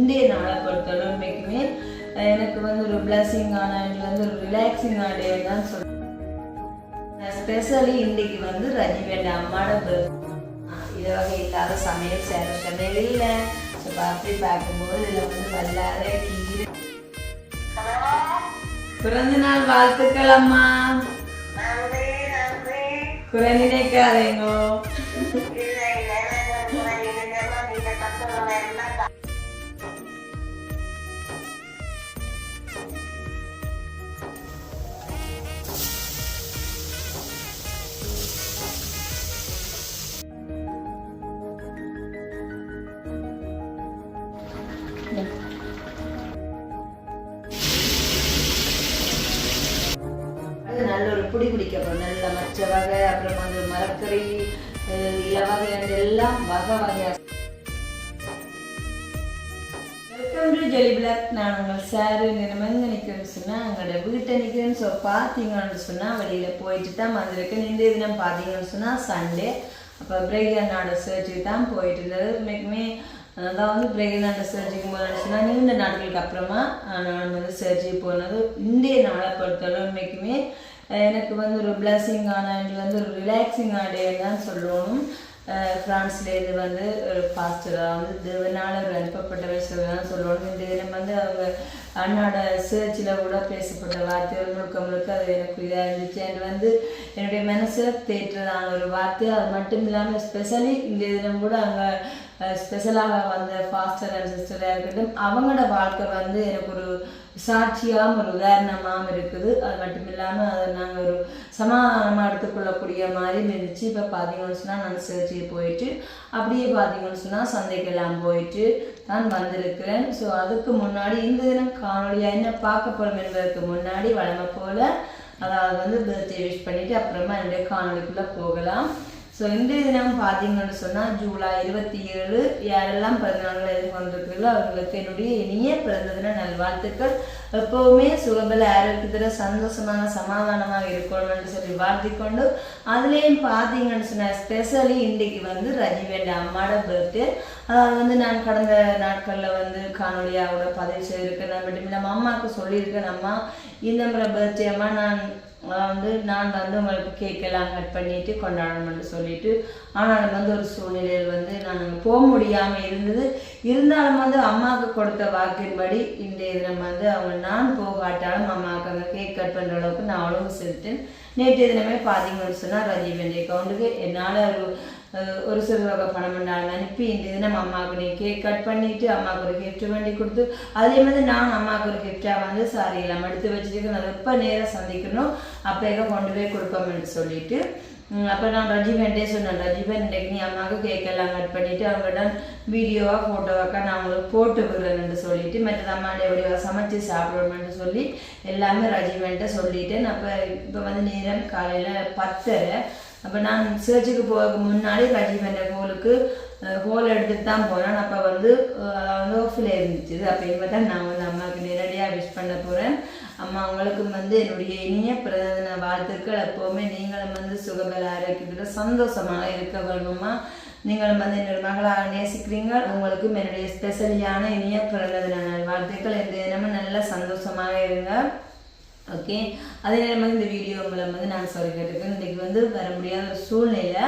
இந்திய நாளை உண்மைக்குமே அஹ், எனக்கு வந்து ஒரு பிளஸிங்கான இது வந்து ஒரு ரிலாக்ஸிங்கான டே தான் சொல்றேன் ஸ்பெஷலி இன்னைக்கு வந்து ரஜினியோட அம்மாவோட இது வகை இல்லாத சமையல் சேர சமையல் இல்லை இப்போ அப்படி பார்க்கும்போது இதில் வந்து வல்லார கீரை. பிறந்த நாள் வாழ்த்துக்கள் அம்மா. குறை நினைக்காதேங்கோ. பிடிக்கப்படும். நல்ல மச்ச வகை அப்புறம் வந்து மரக்கறி அஹ் இலவகை அந்த எல்லாம் வகை வகையாக வெல்கம் டு ஜெலி பிளாக் நான் உங்கள் சாரு. நிறமங்க நிற்கிறேன்னு சொன்னால் எங்களோட வீட்டை நிற்கிறேன்னு சொல் பார்த்தீங்கன்னு சொன்னால் வெளியில் போயிட்டு தான் வந்திருக்கேன். இந்த தினம் பார்த்தீங்கன்னு சொன்னால் சண்டே அப்போ பிரேகனாட சர்ச்சுக்கு தான் போயிட்டு இருந்தது. உண்மைக்குமே அதான் வந்து பிரேகனாட சர்ஜரிக்கு போனேன்னு சொன்னால் நீண்ட நாட்களுக்கு அப்புறமா நான் வந்து சர்ச்சுக்கு போனது. இந்திய நாளை பொறுத்தளவு உண்மைக்குமே எனக்கு வந்து ஒரு பிளஸிங்கான இது வந்து ஒரு ரிலாக்ஸிங்கான டே தான் சொல்லணும். ஃப்ரான்ஸ்லேருந்து வந்து ஒரு பாஸ்டராக வந்து தேவனால் ஒரு அனுப்பப்பட்டவர் சொல்லலாம் சொல்லணும். இந்த தினம் வந்து அவங்க அண்ணாட சேர்ச்சில் கூட பேசப்பட்ட வார்த்தைகள் முழுக்க முழுக்க அது எனக்கு இதாக இருந்துச்சு. அண்ட் வந்து என்னுடைய மனசில் தேற்றதான ஒரு வார்த்தை. அது மட்டும் இல்லாமல் ஸ்பெஷலி இந்த தினம் கூட அங்கே ஸ்பெஷலாக வந்த ஃபாஸ்டர் அண்ட் சிஸ்டராக இருக்கட்டும் அவங்களோட வாழ்க்கை வந்து எனக்கு ஒரு சாட்சியாகவும் ஒரு உதாரணமாகவும் இருக்குது. அது மட்டும் இல்லாமல் அதை நாங்கள் ஒரு சமாதானமாக எடுத்துக்கொள்ளக்கூடிய மாதிரி இருந்துச்சு. இப்போ பார்த்தீங்கன்னு சொன்னால் நான் சிகிச்சை போயிட்டு அப்படியே பார்த்தீங்கன்னு சொன்னால் சந்தைக்கெல்லாம் போயிட்டு நான் வந்திருக்கிறேன். ஸோ அதுக்கு முன்னாடி இந்த தினம் காணொலியாக என்ன பார்க்க போகிறோம் என்பதற்கு முன்னாடி வழமை போல் அதாவது வந்து பர்த்டே விஷ் பண்ணிவிட்டு அப்புறமா என்னுடைய காணொலிக்குள்ளே போகலாம். ஸோ இன்றைய தினம் பார்த்தீங்கன்னு சொன்னால் ஜூலை இருபத்தி ஏழு யாரெல்லாம் பிறந்தநாள்கள் எதிர்கொண்டிருக்கிறீர்களோ அவங்களுக்கு என்னுடைய இனிய பிறந்த தின நல்வாழ்த்துக்கள். எப்போவுமே சுகபல ஆரோக்கியத்தில் சந்தோஷமாக சமாதானமாக இருக்கணும்னு சொல்லி வாழ்த்திக்கொண்டு அதுலேயும் பார்த்தீங்கன்னு சொன்னால் ஸ்பெஷலி இன்றைக்கு வந்து ரஜிவேண்ட அம்மாவோட பர்த்டே அதாவது வந்து நான் கடந்த நாட்களில் வந்து காணொலியாக பதிவு செய்திருக்கேன். நம்ம நம்ம அம்மாவுக்கு சொல்லியிருக்கேன் அம்மா இந்த முறை பர்த்டே அம்மா நான் வந்து நான் வந்து உங்களுக்கு கேக்கெல்லாம் கட் பண்ணிட்டு கொண்டாடணும்னு சொல்லிட்டு ஆனால் வந்து ஒரு சூழ்நிலையில் வந்து நான் போக முடியாமல் இருந்தது. இருந்தாலும் வந்து அம்மாவுக்கு கொடுத்த வாக்கின்படி இன்றைய தினம் வந்து அவங்க நான் போகாட்டாலும் அம்மாவுக்கு அங்கே கேக் கட் பண்ணுற அளவுக்கு நான் அவ்வளவு செலுத்தேன். நேற்றைய தினமே பார்த்தீங்கன்னு சொன்னால் ரஜீவ் என்ற அக்கௌண்ட்டுக்கு என்னால் ஒரு ஒரு சிறு வகை பணம் நான் அனுப்பி இந்த தினம் அம்மாவுக்கு நீ கேக் கட் பண்ணிட்டு அம்மாவுக்கு ஒரு கிஃப்ட் வேண்டி கொடுத்து அதே மாதிரி நான் அம்மாவுக்கு ஒரு கிஃப்டாக வந்து சாரி எல்லாம் எடுத்து வச்சுட்டு அதை எப்போ நேராக சந்திக்கணும் அப்போ கொண்டு போய் கொடுப்போம்னு சொல்லிட்டு அப்போ நான் ரஜீவன்டே சொன்னேன் ரஜீவன் இன்றைக்கு நீ அம்மாவுக்கு கேக் எல்லாம் கட் பண்ணிவிட்டு அவங்கள்ட்ட வீடியோவாக ஃபோட்டோவாக்கா நான் உங்களுக்கு போட்டு விடுறேன்னு சொல்லிட்டு மற்றது அம்மாண்ட எப்படிவா சமைச்சு சாப்பிடணும்னு சொல்லி எல்லாமே ரஜீவன்ட்ட சொல்லிட்டேன். அப்போ இப்போ வந்து நேரம் காலையில் பத்தரை. அப்போ நான் சர்ச்சுக்கு போக முன்னாடி ரஜீவன் கோலுக்கு ஹோல் எடுத்துட்டு தான் போனேன் அப்போ வந்து வந்து ஆஃபில் இருந்துச்சு. அப்போ இப்போ தான் நான் வந்து அம்மாவுக்கு நேரடியாக விஷ் பண்ண போகிறேன் அம்மா உங்களுக்கும் வந்து என்னுடைய இனிய பிறந்த வாழ்த்துக்கள். எப்போவுமே நீங்களும் வந்து சுகபல ஆரோக்கியத்தில் சந்தோஷமாக இருக்க வேணுமா நீங்களும் வந்து என்னோட மகளாக நேசிக்கிறீங்க. உங்களுக்கும் என்னுடைய ஸ்பெஷலியான இனிய பிறந்த வாழ்த்துக்கள். இந்த தினமும் நல்ல சந்தோஷமாக இருங்க. ஓகே அதே நேரம் வந்து இந்த வீடியோ மூலம் வந்து நான் சொல்லி கேட்டிருக்கேன். இன்றைக்கி வந்து வர முடியாத ஒரு சூழ்நிலை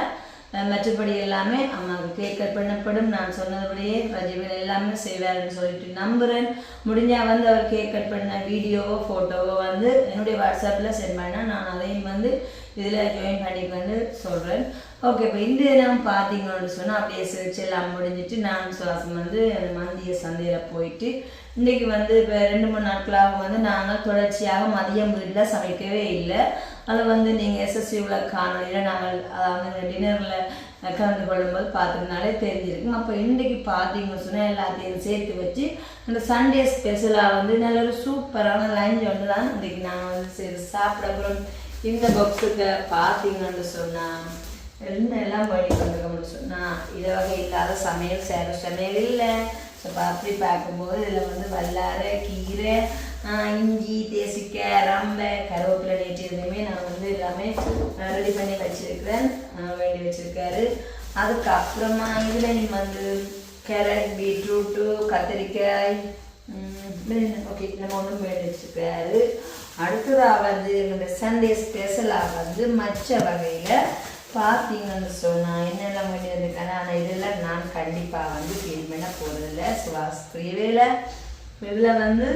மற்றபடி எல்லாமே அம்மாவுக்கு கேக் கட் பண்ணப்படும். நான் சொன்னபடியே ரஜிவன் எல்லாமே செய்வாருன்னு சொல்லிட்டு நம்புகிறேன் முடிஞ்சால் வந்து அவர் கேக் கட் பண்ண வீடியோவோ ஃபோட்டோவோ வந்து என்னுடைய வாட்ஸ்அப்பில் சென்ட் பண்ணால் நான் அதையும் வந்து இதில் ஜாயின் பண்ணிக்கொண்டு சொல்கிறேன் ஓகே இப்போ இந்த தினம் பார்த்தீங்கன்னு சொன்னால் அப்படியே சிரிச்சு எல்லாம் முடிஞ்சிட்டு நான் சுவாசம் வந்து அந்த மந்திய சந்தையில் போயிட்டு இன்றைக்கி வந்து இப்போ ரெண்டு மூணு நாட்களாக வந்து நாங்கள் தொடர்ச்சியாக மதியம் வீட்டில் சமைக்கவே இல்லை. அதை வந்து நீங்கள் எஸ்எஸ்சி உள்ள காணொலியில் நாங்கள் அதாவது டின்னரில் கலந்து கொள்ளும்போது பார்த்ததுனாலே தெரிஞ்சிருக்கும் அப்போ இன்றைக்கி பார்த்தீங்கன்னு சொன்னால் எல்லாத்தையும் சேர்த்து வச்சு அந்த சண்டே ஸ்பெஷலாக வந்து நல்ல ஒரு சூப்பரான லஞ்ச் ஒன்று தான் இன்றைக்கி நாங்கள் வந்து சரி சாப்பிட அப்புறம் இந்த பாக்ஸுக்கு பார்த்தீங்கன்னு சொன்னால் எல்லாம் பண்ணி முடியும் சொன்னால் இதை வகை இல்லாத சமையல் சேர சமையல் இல்லை. ஸோ இப்போ அப்படி பார்க்கும்போது இதில் வந்து வல்லாரை கீரை இஞ்சி தேசிக்காய் ரம்பை கருவேப்பிலை நேற்று எதுவுமே நான் வந்து எல்லாமே ரெடி பண்ணி வச்சிருக்கிறேன். வேண்டி வச்சிருக்காரு. அதுக்கப்புறமா இதில் வந்து கேரட் பீட்ரூட்டு கத்திரிக்காய் ஓகே நம்ம ஒன்றும் மேடிச்சிருக்காரு அடுத்ததாக வந்து எங்களோட சண்டே ஸ்பெஷலாக வந்து மச்ச வகையில் பார்த்தீங்கன்னு சொன்னால் என்னெல்லாம் பண்ணியிருக்கேன் ஆனால் இதெல்லாம் நான் கண்டிப்பாக வந்து க்ளீன் பண்ண போகிறதில்ல சுவாஸ் இதில் இதில் வந்து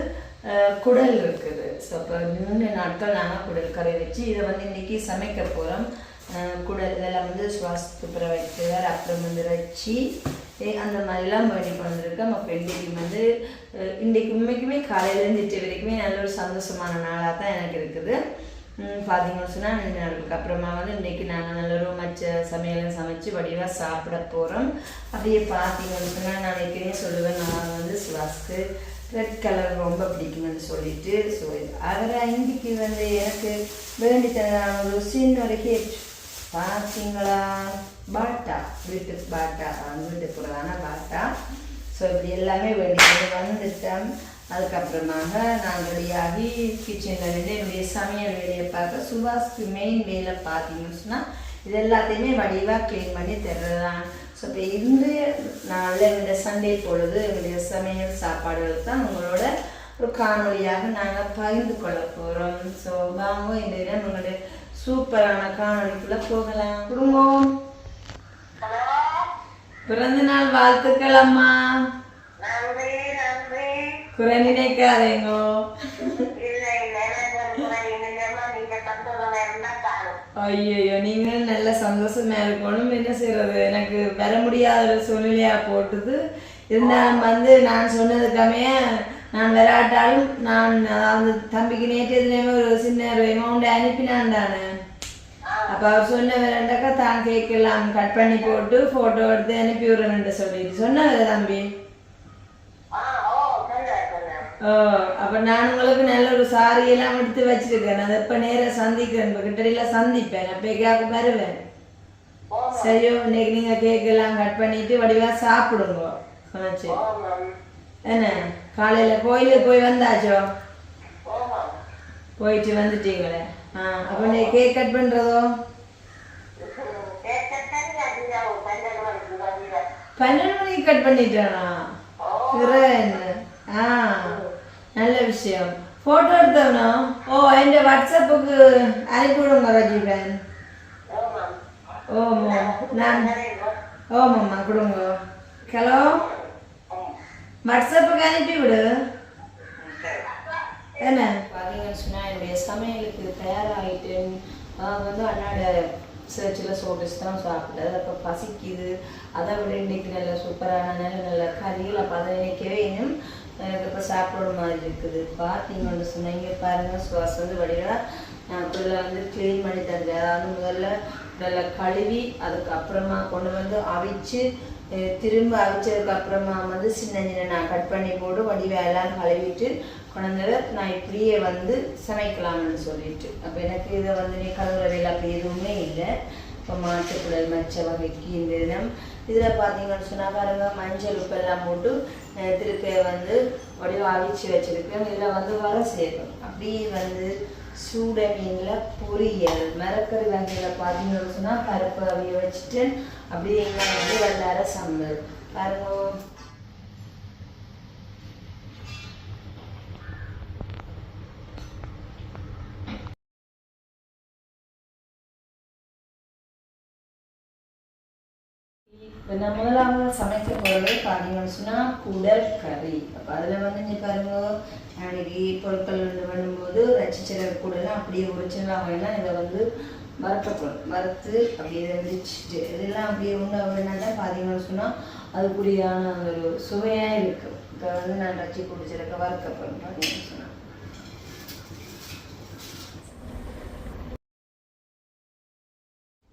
குடல் இருக்குது. ஸோ இப்போ மூணு நாட்கள் நாங்கள் குடல் கறி வச்சு இதை வந்து இன்றைக்கி சமைக்க போகிறோம் குடல் இதெல்லாம் வந்து சுவாஸ் துப்புர வைக்கிறார் அப்புறம் வந்து வச்சு அந்த மாதிரிலாம் பண்ணி கொண்டு நம்ம அப்போ வந்து இன்றைக்கு உண்மைக்குமே காலையிலேருந்து இட்டு வரைக்குமே நல்ல ஒரு சந்தோஷமான நாளாக தான் எனக்கு இருக்குது. பார்த்தீங்கன்னு சொன்னால் ரெண்டு நாளுக்கு அப்புறமா வந்து இன்றைக்கி நாங்கள் நல்ல ஒரு சமையலை சமைச்சு வடிவாக சாப்பிட போகிறோம் அப்படியே பார்த்தீங்கன்னு சொன்னால் நான் ஏற்கனவே சொல்லுவேன் நான் வந்து சுவாஸ்க்கு ரெட் கலர் ரொம்ப பிடிக்கும்னு சொல்லிட்டு ஸோ அவரை இன்றைக்கி வந்து எனக்கு வேண்டி தரதான ஒரு சின்ன ஒரு ஹிட் பார்த்தீங்களா பாட்டா? வீட்டு பாட்டா? அவங்க வீட்டுக்கு போகிறதான பாட்டா? ஸோ இப்படி எல்லாமே வேண்டி வந்துட்டேன் அதுக்கப்புறமாக நான் ரெடியாகி கிச்சனில் நின்று என்னுடைய சமையல் வேலையை பார்க்க சுபாஷ்க்கு மெயின் வேலை பார்த்தீங்கன்னு சொன்னால் இது எல்லாத்தையுமே வடிவாக க்ளீன் பண்ணி தர்றதான் ஸோ இப்போ இன்றைய நாளில் இந்த சண்டே பொழுது எங்களுடைய சமையல் சாப்பாடுகள் தான் உங்களோட ஒரு காணொளியாக நாங்கள் பகிர்ந்து கொள்ள போகிறோம் ஸோ வாங்க இந்த தினம் உங்களுடைய சூப்பரான காணொளிக்குள்ளே போகலாம். குடும்பம். பிறந்த நாள் வாழ்த்துக்கள் அம்மா. இருந்தா காணும் ஐயோ நீங்கள் நல்ல சந்தோஷமா இருக்கணும். என்ன செய்யறது எனக்கு வர முடியாத ஒரு சூழ்நிலையா போட்டுது. இருந்தாலும் வந்து நான் சொன்னதுக்காமே நான் விளையாட்டாலும் நான் அதாவது தம்பிக்கு நேற்று எதுலேயுமே ஒரு சின்ன ஒரு அமௌண்ட் அனுப்பினான் தானே. அப்போ அவர் சொன்ன விளையாண்டாக்கா தான் கேட்கலாம் கட் பண்ணி போட்டு ஃபோட்டோ எடுத்து அனுப்பி விடுறேன்னு சொல்லிட்டு. சொன்னவர் தம்பி. சொல்ல சொல்ல ஓ அப்போ நான் உங்களுக்கு நல்ல ஒரு சாரி எல்லாம் எடுத்து வச்சிருக்கேன். அதை இப்போ நேராக சந்திக்கிறேன். இப்போ கிட்டடியில் சந்திப்பேன். அப்போ கேட்க வருவேன். சரியோ இன்னைக்கு நீங்கள் கேக் எல்லாம் கட் பண்ணிட்டு வடிவா சாப்பிடுங்க. சமைச்சு. என்ன? காலையில் கோயிலுக்கு போய் வந்தாச்சோ? போயிட்டு வந்துட்டீங்களே. ஆ அப்போ நீ கேக் கட் பண்ணுறதோ பன்னெண்டு மணிக்கு கட் பண்ணிட்டானா? என்ன? ஆ நல்ல விஷயம். ஃபோட்டோ எடுத்தவனோ ஓ என் வாட்ஸ்அப்புக்கு அனுப்பி விடுங்க ஓமம் ஓமோ நான் ஓமாம்மா கொடுங்க. ஹலோ வாட்ஸ்அப்புக்கு அனுப்பி விடு என்ன? பார்த்தீங்கன்னு சொன்னால் என்னுடைய சமையலுக்கு தயாராகிட்டு நான் வந்து அண்ணாட சர்ச்சில் சோடிச்சு தான் சாப்பிட்டது. அப்போ பசிக்குது. அதை விட இன்னைக்கு நல்ல சூப்பரான நல்ல நல்ல கறியில் அப்போ அதை நினைக்கவே இன்னும் எனக்கு இப்போ சாப்பிட மாதிரி இருக்குது. பார்த்தீங்கன்னு சொன்னீங்க பாருங்கள் சுவாசம் வந்து வடிவா நான் இதில் வந்து க்ளீன் பண்ணி தந்தேன் அதாவது முதல்ல நல்லா கழுவி அதுக்கப்புறமா கொண்டு வந்து அவிச்சு திரும்ப அவிச்சதுக்கு அப்புறமா வந்து சின்ன சின்ன நான் கட் பண்ணி போட்டு வடிவை எல்லாம் கழுவிட்டு கொண்டாந்து நான் இப்படியே வந்து சமைக்கலாம்னு சொல்லிட்டு. அப்போ எனக்கு இதை வந்து நீ வேலை அப்படி எதுவுமே இல்லை. இப்போ மாட்டுக்குடல் மச்ச வகைக்கு இந்த தினம் இதில் பார்த்தீங்கன்னு சொன்னால் பாருங்க மஞ்சள் உப்பெல்லாம் போட்டு திருப்பியை திருக்கையை வந்து வடிவா அவிச்சு வச்சுருக்கேன். இதில் வந்து வர சேரும் அப்படியே வந்து சூட மீனில் பொரியல் மரக்கறி வகையில் பார்த்தீங்கன்னு சொன்னால் பருப்பு அவிய வச்சுட்டு அப்படியே வந்து வெள்ளார சம்பல் பாருங்க. இப்போ நம்ம முதலாவது சமைக்க போகிறது பார்த்தீங்கன்னு சொன்னால் குடல் கறி அப்போ அதில் வந்து நீ பாருங்க அன்றைக்கி பொருட்கள் வந்து பண்ணும்போது ரச்சிச்சிற கூடலாம் அப்படியே ஒரிஜினலாக வேணால் இதை வந்து வறுக்கப்படும் வறுத்து அப்படியே இதை இதெல்லாம் அப்படியே உண்டு அப்படின்னா பார்த்தீங்கன்னு சொன்னால் அதுக்குரியான ஒரு சுவையாக இருக்கும் இப்போ வந்து நான் ரசி குடிச்சிருக்க வறுக்கப்படும் பார்த்தீங்கன்னு சொன்னால்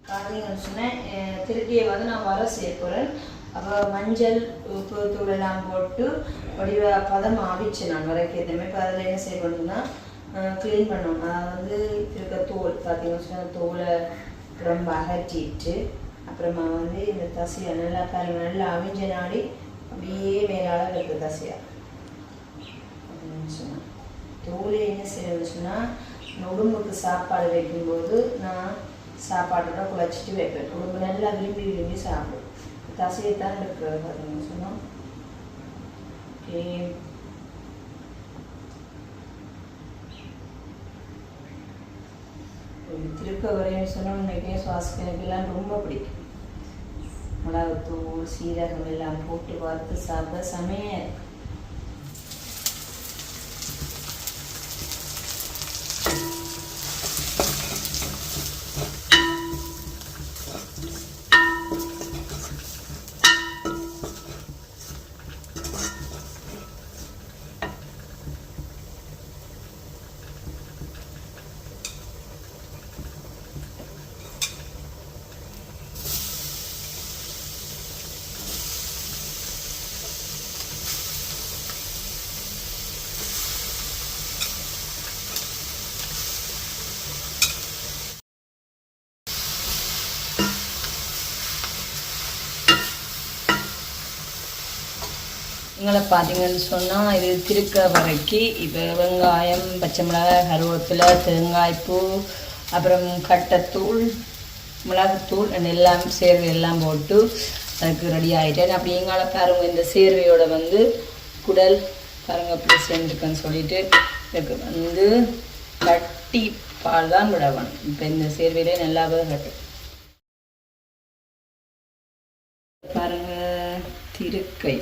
பார்த்தீங்கன்னு சொன்னேன் திருப்பியை வந்து நான் வர சேர்க்குறேன் அப்போ மஞ்சள் உப்பு தூள் எல்லாம் போட்டு வடிவ பதம் ஆவிச்சு நான் வரைக்கும் எதுவுமே. இப்போ அதில் என்ன செய்யணும்னா க்ளீன் பண்ணணும். அதாவது வந்து இருக்க தோல் பார்த்தீங்கன்னு தோலை ரொம்ப அகற்றிட்டு அப்புறமா வந்து இந்த தசையை நல்லா பாருங்க நல்லா அவிஞ்ச நாடி அப்படியே மேலால இருக்குது தசையா. அப்படின்னு தோலை என்ன செய்யணும்னு சொன்னால் உடம்புக்கு சாப்பாடு வைக்கும்போது நான் சாப்பாட்டோட குழச்சிட்டு வைப்பேன். உடம்பு நல்லா விரும்பி விரும்பி சாப்பிடும். தசையை தான் சொன்னோம். பார்த்தீங்கன்னு ஓகே. திருக்க வரையும் சொன்னால் இன்னைக்கு சுவாசம் ரொம்ப பிடிக்கும். மிளகுத்தூள் சீரகம் எல்லாம் போட்டு வறுத்து சாப்பிட செமையாக இருக்கு இவங்களை பார்த்தீங்கன்னு சொன்னால் இது திருக்க வரைக்கு இப்போ வெங்காயம் பச்சை மிளகாய் கருவேப்பிலை தேங்காய்ப்பூ அப்புறம் கட்டத்தூள் மிளகுத்தூள் எல்லாம் சேர்வை எல்லாம் போட்டு அதுக்கு ரெடி ஆகிட்டேன் அப்படி எங்களை பாருங்கள் இந்த சேர்வையோட வந்து குடல் பாருங்க அப்படி சேர்ந்துருக்குன்னு சொல்லிட்டு இதுக்கு வந்து கட்டி பால் தான் விடவன் இப்போ இந்த சேர்வையிலே நல்லாவே கட்டும் பாருங்க திருக்கை.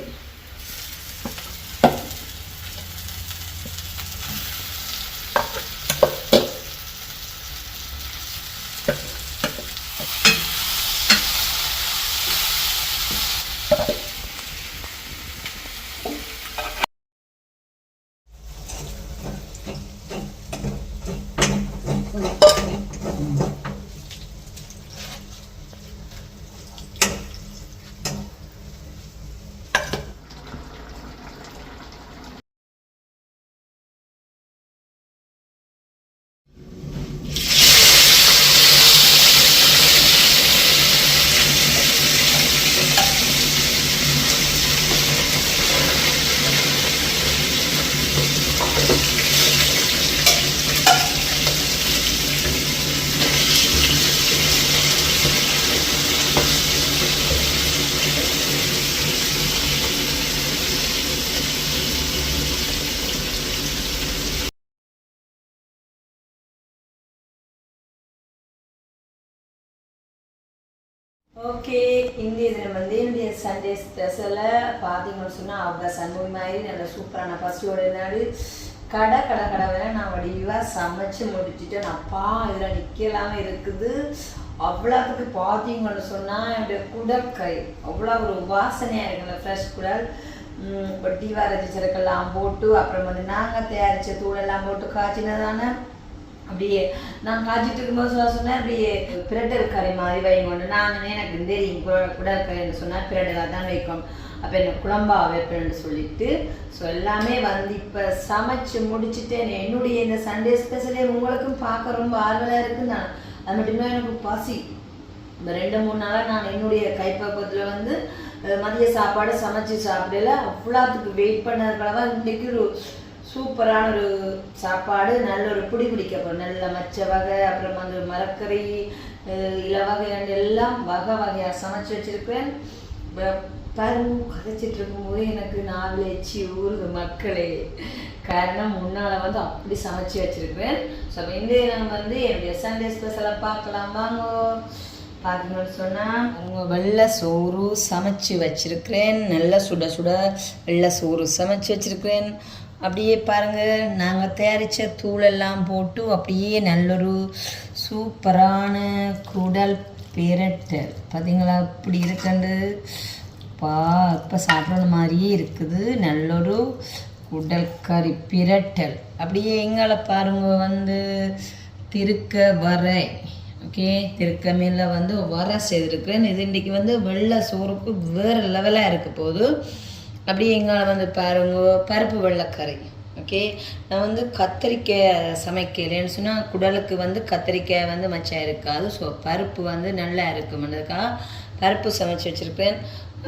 ஓகே இந்த இதில் வந்து என்னுடைய சண்டே ஸ்பெஷலில் பார்த்தீங்கன்னு சொன்னால் அவங்க சண்டை மாதிரி நல்ல சூப்பரான பசியோட நாடு கடை கடை கடை வேற நான் வடிவாக சமைச்சு முடிச்சுட்டேன். அப்பா இதில் நிற்கலாமல் இருக்குது. அவ்வளோத்துக்கு பார்த்தீங்கன்னு சொன்னால் என்னுடைய குடற்கை அவ்வளோ ஒரு வாசனையாக இருக்குல்ல ஃப்ரெஷ் குடல். வட்டி வரைச்சி சிறக்கெல்லாம் போட்டு அப்புறம் வந்து நாங்கள் தயாரித்த தூளெல்லாம் போட்டு காய்ச்சினதானே. அப்படியே நான் காய்ச்சிட்டு இருக்கும்போது சொல்ல சொன்னேன் அப்படியே பிரட்டல் கறி மாதிரி வைங்கொண்டு நான் எனக்கு தெரியும் குடற்கறின்னு சொன்னால் பிரட்டலாக தான் வைக்கணும். அப்போ என்ன குழம்பா வைப்பேன்னு சொல்லிட்டு ஸோ எல்லாமே வந்து இப்போ சமைச்சு முடிச்சுட்டேன். என்னுடைய இந்த சண்டே ஸ்பெஷலே உங்களுக்கும் பார்க்க ரொம்ப ஆர்வலாக இருக்குது நான் அது மட்டுமே எனக்கு பசி. இந்த ரெண்டு மூணு நாளாக நான் என்னுடைய கைப்பக்குவத்தில் வந்து மதிய சாப்பாடு சமைச்சு சாப்பிடல. அவ்வளோத்துக்கு வெயிட் பண்ணதுக்காக இன்றைக்கு ஒரு சூப்பரான ஒரு சாப்பாடு நல்ல ஒரு பிடி பிடிக்க போகிறோம் நல்ல மச்ச வகை அப்புறம் அந்த மரக்கறி இல வகை எல்லாம் வகை வகையாக சமைச்சு வச்சுருக்கேன் பாருங்க கதைச்சிட்டு இருக்கும்போது எனக்கு நாவில் எச்சி ஊறுது மக்களே. காரணம் முன்னால் வந்து அப்படி சமைச்சு வச்சிருக்கேன் ஸோ இந்த நான் வந்து என்னுடைய சண்டே ஸ்பெஷலாக பார்க்கலாம். வாங்க. பார்த்தீங்கன்னு சொன்னால் உங்கள் வெள்ளை சோறு சமைச்சு வச்சிருக்கிறேன். நல்ல சுட சுட வெள்ளை சோறு சமைச்சு வச்சிருக்கிறேன். அப்படியே பாருங்கள் நாங்கள் தயாரித்த தூளெல்லாம் போட்டு அப்படியே நல்லொரு சூப்பரான குடல் பிரட்டல் பார்த்தீங்களா இப்படி இருக்கண்டு. பா இப்போ சாப்பிட்ற மாதிரியே இருக்குது. நல்லொரு குடல் கறி பிரட்டல் அப்படியே எங்களை பாருங்க வந்து திருக்க வரை. ஓகே? திருக்க மீன்ல வந்து வரை செய்திருக்கேன் இது இன்றைக்கி வந்து வெள்ளை சோறுக்கு வேறு லெவலாக இருக்க போகுது. அப்படியே எங்களை வந்து பாருங்க பருப்பு வெள்ளைக்கறி. ஓகே நான் வந்து கத்திரிக்காய் சமைக்கலைன்னு சொன்னால் குடலுக்கு வந்து கத்திரிக்காய் வந்து மச்சம் இருக்காது. ஸோ பருப்பு வந்து நல்லா இருக்கும்ன்றதுக்காக பருப்பு சமைச்சு வச்சுருப்பேன்.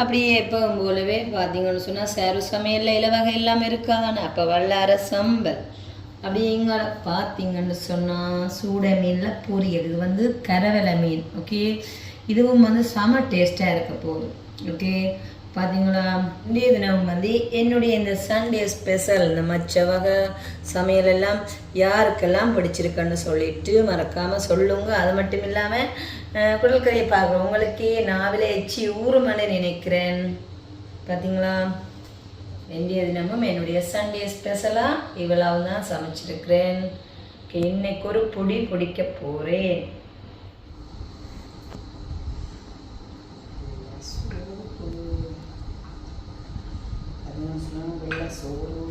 அப்படியே எப்போ போலவே பார்த்தீங்கன்னு சொன்னால் சேரு சமையலில் இலவகை இல்லாமல் எல்லாமே இருக்காதானே? அப்போ வல்லார சம்பல். அப்படியே எங்கே பார்த்தீங்கன்னு சொன்னால் சூட மீனில் பொரியல். இது வந்து கரவலை மீன். ஓகே இதுவும் வந்து செம டேஸ்ட்டாக இருக்க போகுது. ஓகே பார்த்தீங்களா இன்றைய தினம் வந்து என்னுடைய இந்த சண்டே ஸ்பெஷல் நம்ம செவக சமையல் எல்லாம் யாருக்கெல்லாம் பிடிச்சிருக்குன்னு சொல்லிட்டு மறக்காமல் சொல்லுங்க. அது மட்டும் இல்லாமல் குடல் பார்க்குறோம் உங்களுக்கே நாவிலே எச்சி ஊறுமன்னு நினைக்கிறேன். பார்த்தீங்களா இன்றைய தினமும் என்னுடைய சண்டே ஸ்பெஷலாக இவ்வளவு தான் சமைச்சிருக்கிறேன். இன்னைக்கு ஒரு பொடி பிடிக்க போகிறேன் வெள்ளை சோறு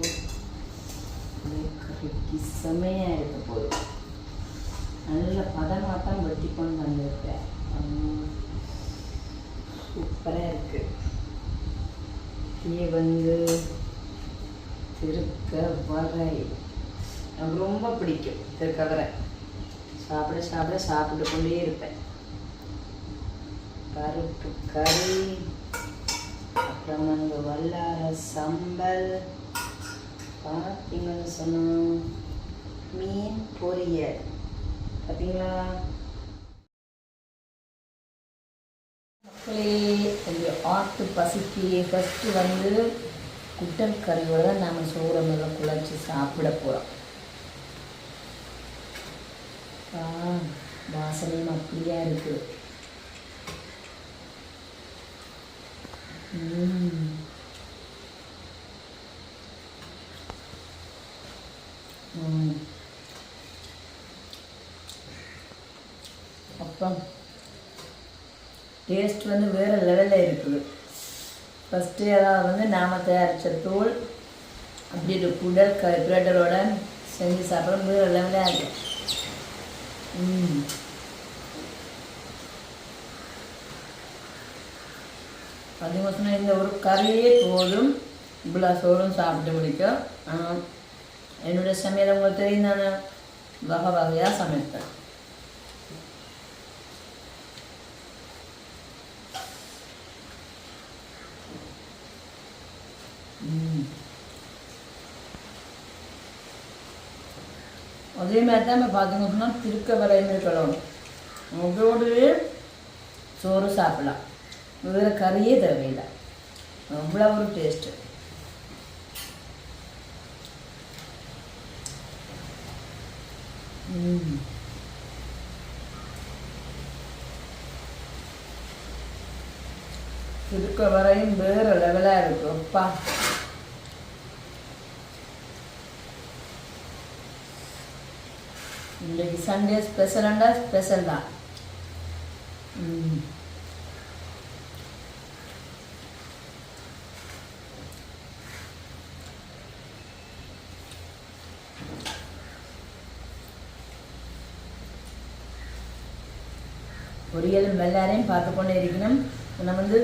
கறிக்கு செமையாக இருக்க போகுது நல்ல பதமாக தான் வெட்டி கொண்டு வந்திருக்கேன் சூப்பராக இருக்கு இது வந்து திருக்க வரை எனக்கு ரொம்ப பிடிக்கும் திருக்க வரை சாப்பிட சாப்பிட சாப்பிட்டு கொண்டே இருப்பேன் பருப்பு கறி அப்புறம் வந்து வல்லார சம்பல். பார்த்தீங்கன்னு சொன்னோம் மீன் பொரியல். பார்த்தீங்களா மக்களே கொஞ்சம் ஆட்டு பசிக்கு ஃபஸ்ட்டு வந்து குட்டல் கறியோடு தான் நாம் சோறை முதல்ல குழச்சி சாப்பிட போகிறோம் வாசனையும் அப்படியாக இருக்குது ம். ம். அப்பம் டேஸ்ட் வந்து வேறு லெவலில் இருக்குது ஃபஸ்ட்டு அதாவது வந்து நாம் தயாரித்த தூள் அப்படி ஒரு குடல் க பிரட்டரோட செஞ்சு சாப்பிட வேறு லெவலாக இருக்கும் ம் அதிகமாக இந்த ஒரு கறியே போதும். இவ்வளோ சோறும் சாப்பிட்டு முடிக்கும் ஆனால் என்னுடைய சமையல் உங்களுக்கு தெரியும் தானே வகை வகையாக சமைப்பேன். அதே மாதிரி தான் இப்போ பார்த்தீங்கன்னா திருக்க வரையுமே சொல்லணும். அதோடவே சோறு சாப்பிடலாம். வேறு கறியே தேவையில்லை அவ்வளோ ஒரு டேஸ்ட்டு இருக்க திருக்க வரையும் வேறு லெவலாக இருக்கும் அப்பா. இன்றைக்கு சண்டே ஸ்பெஷலாண்டா ஸ்பெஷல் தான் ம் பொரியல் எல்லாரையும் பார்த்து கொண்டே இருக்கணும். நம்ம வந்து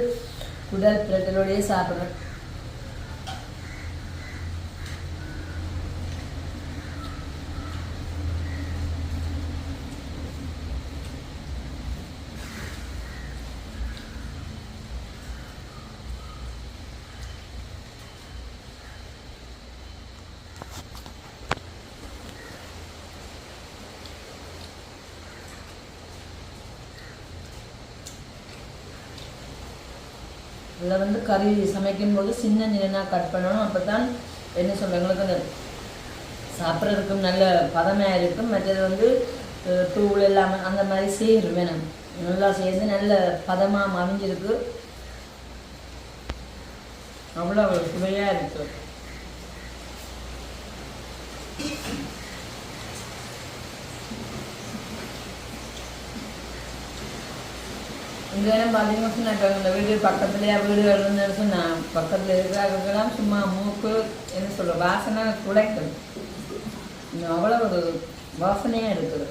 குடல் பிளட்டலோடையே சாப்பிட்றோம் இதில் வந்து கறி சமைக்கும்போது சின்ன நிலனாக கட் பண்ணணும். அப்போ தான் என்ன சொல்ல எங்களுக்கு அந்த சாப்பிட்றதுக்கும் நல்ல பதமையாக இருக்கும். மற்றது வந்து தூள் இல்லாமல் அந்த மாதிரி சேரும் வேணும். நல்லா சேர்ந்து நல்ல பதமாக மறைஞ்சிருக்கு அவ்வளோ சுவையாக இருக்கு. இந்த நேரம் பார்த்தீங்கன்னா சொன்னாக்க இந்த வீடு பக்கத்துலேயே வீடுகள் இருந்துன்னு சொன்னால் பக்கத்தில் இருக்கிறவங்கெல்லாம் சும்மா மூக்கு என்ன சொல்ற வாசனை குலைக்கும் இன்னும் அவ்வளோ ஒரு வாசனையாக இருக்குது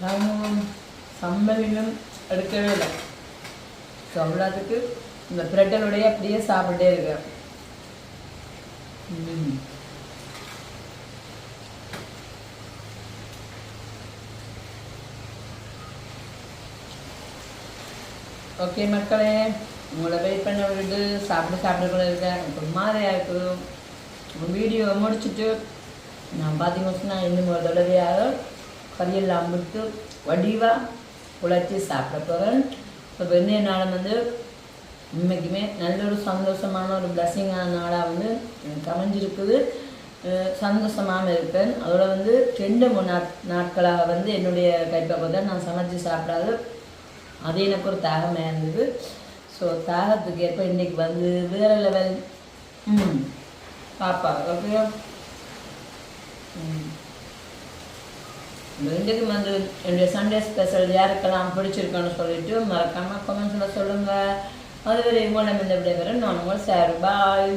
நானும் சம்பளிலும் எடுக்கவே இல்லை ஸோ அவ்வளோத்துக்கு இந்த பிரெட்டலுடைய அப்படியே சாப்பிட்டே இருக்கேன். ஓகே மக்களே உங்களை வெயிட் பண்ண விட்டு சாப்பிட சாப்பிட கூட இருக்கேன். ஒரு மாதிரியா இருக்குது. வீடியோ முடிச்சுட்டு நான் பார்த்தீங்கன்னு சொன்னால் இன்னும் ஒரு தடவையாக கறியெல்லாம் விட்டு வடிவாக உழைச்சி சாப்பிட போகிறேன் இப்போ வெந்தய நாள் வந்து உண்மைக்குமே நல்ல ஒரு சந்தோஷமான ஒரு பிளஸ்ஸிங்கான நாளாக வந்து எனக்கு அமைஞ்சிருக்குது. சந்தோஷமாக இருப்பேன். அதோட வந்து ரெண்டு மூணு நாட் நாட்களாக வந்து என்னுடைய கைப்பக்குவத்தை நான் சமைச்சு சாப்பிடாது. அது எனக்கு ஒரு தாகமாக இருந்தது. ஸோ தாகத்துக்கு ஏற்ப இன்றைக்கி வந்து வேறு லெவல் ம். பாப்பா ஓகே ம். இன்றைக்கு வந்து என்னுடைய சண்டே ஸ்பெஷல் யாருக்கெல்லாம் பிடிச்சிருக்குன்னு சொல்லிட்டு மறக்காமல் கமெண்ட்ஸில் சொல்லுங்கள் அதுவரை உங்களிடம் இந்த விடைபெறும். நான் உங்கள் சார் பாய்